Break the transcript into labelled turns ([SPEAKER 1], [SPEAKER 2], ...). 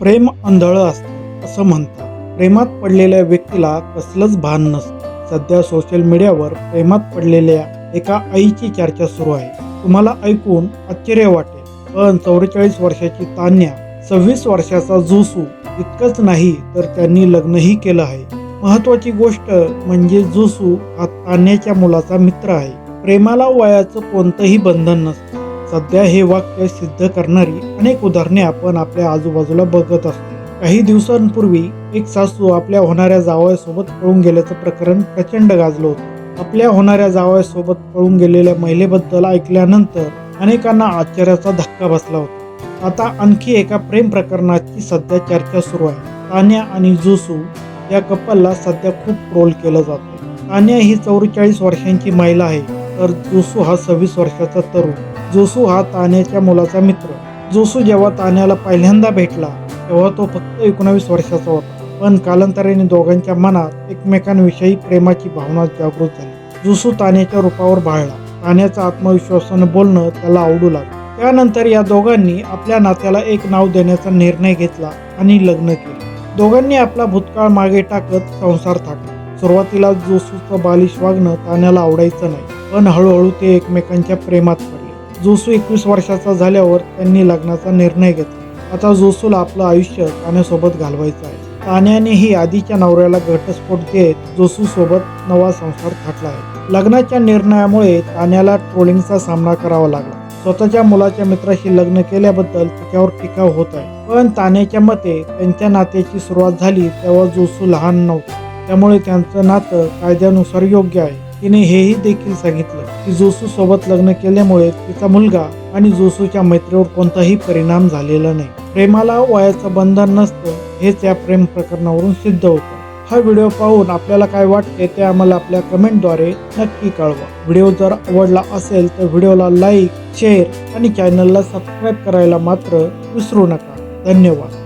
[SPEAKER 1] प्रेम अंधळ असतं असं म्हणतात. प्रेमात पडलेल्या व्यक्तीला कसलंच भान नसतं. सध्या सोशल मीडियावर प्रेमात पडलेल्या एका आईची चर्चा सुरू आहे. तुम्हाला ऐकून आश्चर्य वाटेल. पण चौवेचाळीस वर्षाची तान्या सव्वीस वर्षाचा जोसू इतकंच नाही तर त्यांनी लग्नही केलं आहे. महत्वाची गोष्ट म्हणजे जोसू हा तान्याच्या मुलाचा मित्र आहे. प्रेमाला वयाचं कोणतंही बंधन नसतं. सध्या हे वाक्य सिद्ध करणारी अनेक उदाहरणे आपण आपल्या आजूबाजूला बघत असतो. काही दिवसांपूर्वी एक सासू आपल्या होणाऱ्या जावयासोबत पळून गेल्याचं प्रकरण प्रचंड गाजलं होतं. आपल्या होणाऱ्या जावयासोबत पळून गेलेल्या महिलेबद्दल ऐकल्यानंतर अनेकांना आश्चर्याचा धक्का बसला होता. आता आणखी एका प्रेम प्रकरणाची सध्या चर्चा सुरू आहे. तान्या आणि जोसू या कपलला सध्या खूप ट्रोल केलं जातं तान्या ही चौवेचाळीस वर्षांची महिला आहे तर जोसू हा सव्वीस वर्षाचा तरुण. जोसू हा तान्याच्या मुलाचा मित्र. जोसू जेव्हा तान्याला पहिल्यांदा भेटला तेव्हा तो फक्त एकोणावीस वर्षाचा होता. पण कालांतराने दोघांच्या मनात एकमेकांविषयी प्रेमाची भावना जागृत झाली. जोसू तान्याच्या रूपावर भाळला तान्याचा आत्मविश्वासानं बोलणं त्याला आवडू लागलं. त्यानंतर या दोघांनी आपल्या नात्याला एक नाव देण्याचा निर्णय घेतला आणि लग्न केले. दोघांनी आपला भूतकाळ मागे टाकत संसार थाटला. सुरुवातीला जोसूचं बालिश वागणं तान्याला आवडायचं नाही पण हळूहळू ते एकमेकांच्या प्रेमात पडले. जोसू एकवीस वर्षाचा झाल्यावर त्यांनी लग्नाचा निर्णय घेतला. आता जोसूला आपलं आयुष्य तान्यासोबत घालवायचं आहे. तान्यानेही आधीच्या नवऱ्याला घटस्फोट देत जोसू सोबत नवा संसार थाटला आहे. लग्नाच्या निर्णयामुळे तान्याला ट्रोलिंगचा सामना करावा लागला. स्वतःच्या मुलाच्या मित्राशी लग्न केल्याबद्दल तिच्यावर टीका होत आहे. पण तान्याच्या मते त्यांच्या नात्याची सुरुवात झाली तेव्हा जोसू लहान नव्हता. त्यामुळे त्यांचं नातं कायद्यानुसार योग्य आहे. तिने हेही देखील सांगितलं की जोसू सोबत लग्न केल्यामुळे तिचा मुलगा आणि जोसूच्या मैत्रीवर कोणताही परिणाम झालेला नाही. प्रेमाला वयाचं बंधन नसतं हेच या प्रेम प्रकरणावरून सिद्ध होतं. हा व्हिडिओ पाहून आपल्याला काय वाटते ते आम्हाला आपल्या कमेंटद्वारे नक्की कळवा. व्हिडिओ जर आवडला असेल तर व्हिडिओला लाईक शेअर आणि चॅनलला सबस्क्राईब करायला मात्र विसरू नका. धन्यवाद.